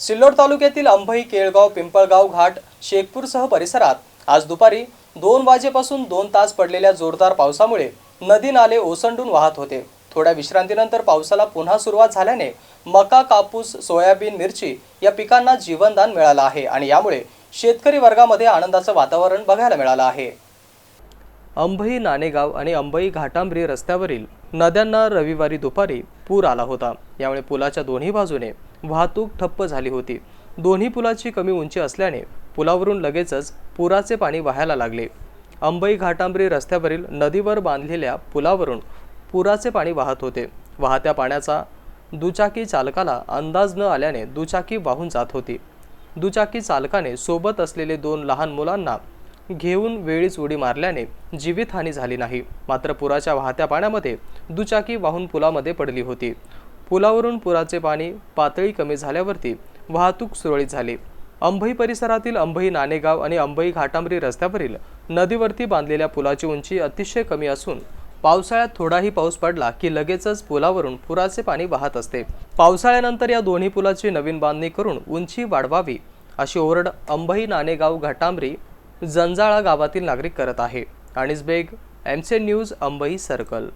सिल्लोड तालुक्यातील अंभई केळगाव पिंपळगाव घाट शेखपूरसह परिसरात आज दुपारी दोन वाजेपासून दोन तास पडलेल्या जोरदार पावसामुळे नदी नाले ओसंडून वाहत होते. थोड्या विश्रांतीनंतर पावसाला पुन्हा सुरुवात झाल्याने मका कापूस सोयाबीन मिरची या पिकांना जीवनदान मिळालं आहे आणि यामुळे शेतकरी वर्गामध्ये आनंदाचं वातावरण बघायला मिळालं आहे. अंभई नाणेगाव आणि अंबई घाटांबरी रस्त्यावरील नद्यांना रविवारी दुपारी पूर आला होता. यामुळे पुलाच्या दोन्ही बाजूने वाहतूक ठप्प झाली होती. दोन्ही पुलाची कमी उंची असल्याने पुलावरून लगेचच पुराचे पाणी वाहायला लागले. अंबई घाटांबरी रस्त्यावरील नदीवर बांधलेल्या पुलावरून पुराचे पाणी वाहत होते. वाहत्या पाण्याचा दुचाकी चालकाला अंदाज न आल्याने दुचाकी वाहून जात होती. दुचाकी चालकाने सोबत असलेले दोन लहान मुलांना घेऊन वेळीच उडी मारल्याने जीवितहानी झाली नाही. मात्र पुराच्या वाहत्या पाण्यामध्ये दुचाकी वाहून पुलामध्ये पडली होती. पुलावरून पुराचे पाणी पातळी कमी झाल्यावरती वाहतूक सुरळीत झाली. अंभई परिसरातील अंभई नाणेगाव आणि अंभई घाटांबरी रस्त्यावरील नदीवरती बांधलेल्या पुलाची उंची अतिशय कमी असून पावसाळ्यात थोडाही पाऊस पडला की लगेचच पुलावरून पुराचे पाणी वाहत असते. पावसाळ्यानंतर या दोन्ही पुलाची नवीन बांधणी करून उंची वाढवावी अशी ओरड अंबई नाणेगाव घाटांबरी जंजाळा गावातील नागरिक करत आहे. आणि बेग एम न्यूज अंबई सर्कल.